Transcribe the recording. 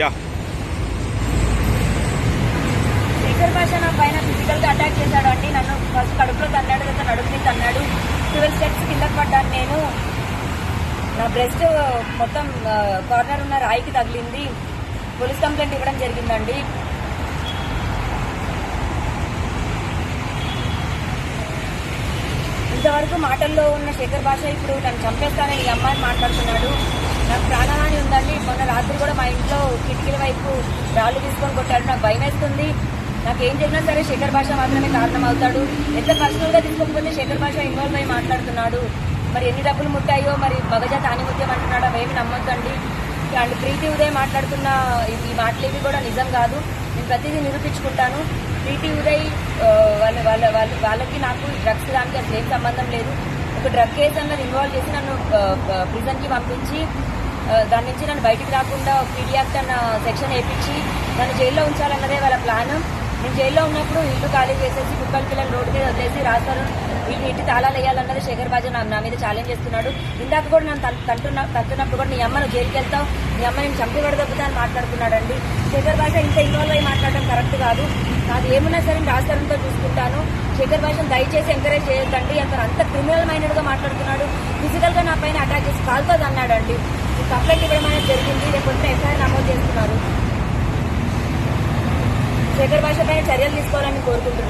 Yeah Shekhar భాష నా పైన ఫిజికల్గా అటాక్ చేశాడు అండి. నన్ను ఫస్ట్ కడుపులో తన్నాడు తర్వాత నడుపుని తన్నాడు. ట్వెల్వ్ స్టెప్స్ కిందకి పడ్డాను నేను. నా బ్రెస్ట్ మొత్తం కార్నర్ ఉన్న రాయికి తగిలింది. పోలీస్ కంప్లైంట్ ఇవ్వడం జరిగిందండి. ఇంతవరకు మాటల్లో ఉన్న శేఖర్ భాష ఇప్పుడు నన్ను చంపేస్తానని ఈ అమ్మాయిని మాట్లాడుతున్నాడు. వైపు రాళ్ళు తీసుకొని కొట్టాడు. నాకు భయం వేస్తుంది. నాకు ఏం జరిగినా సరే శేఖర్ భాష మాత్రమే కారణం అవుతాడు ఎంత పర్సనల్గా తీసుకోకపోతే శేఖర్ భాష ఇన్వాల్వ్ అయి మాట్లాడుతున్నాడు. మరి ఎన్ని డబ్బులు ముట్టాయో మరి మగజాత ఆనిముత్యం అంటున్నాడు? అవేమి నమ్మొద్దండి. అండ్ ప్రీతి ఉదయ్ మాట్లాడుతున్న ఈ- మాటలేవి మాటలు ఇవి కూడా నిజం కాదు. నేను ప్రతిదీ నిరూపించుకుంటాను. ప్రీతి ఉదయ్ వాళ్ళ వాళ్ళ వాళ్ళ వాళ్ళకి నాకు డ్రగ్స్ దానికి అసలు ఏం సంబంధం లేదు. ఒక డ్రగ్ కేసు అన్నది ఇన్వాల్వ్ చేసి నన్ను ప్రిజన్కి పంపించి దాని నుంచి నన్ను బయటికి రాకుండా పీడియాక్ట్ అన్న సెక్షన్ వేయించి నన్ను జైల్లో ఉంచాలన్నదే వాళ్ళ ప్లాన్. నేను జైల్లో ఉన్నప్పుడు ఇల్లు ఖాళీ చేసేసి కుక్కల పిల్లలు రోడ్డు మీద వదిలేసి రాస్తారు. వీళ్ళు ఇంటి తాళాలు వేయాలన్నది శేఖర్ బాజు నా నా మీద ఛాలెంజ్ చేస్తున్నాడు. ఇందాక కూడా నన్ను తంటున్నా తంటున్నప్పుడు కూడా నీ అమ్మ నువ్వు జైలుకి వెళ్తావు. నీ అమ్మ నేను చంపి పడదొబ్బుతా అని మాట్లాడుతున్నాడండి శేఖర్ భాష ఇంత ఇన్వాల్వ్ అయ్యి మాట్లాడడం కరెక్ట్ కాదు. నాకు ఏమున్నా సరే నేను రాస్తారంతో చూసుకుంటాను. శేఖర్ భాషను దయచేసి ఎంకరేజ్ చేయొద్దండి. అతను అంత క్రిమినల్ మైండెడ్గా మాట్లాడుతున్నాడు. ఫిజికల్గా నా పైన అటాక్ చేసి కాల్తో అన్నాడండి కంప్లైంట్ ఇవ్వడం అనేది జరిగింది రేపు పొద్దున ఎఫ్ఐఆర్ నమోదు చేస్తున్నారు. శేఖర్ భాష పైన చర్యలు తీసుకోవాలని కోరుకుంటున్నాను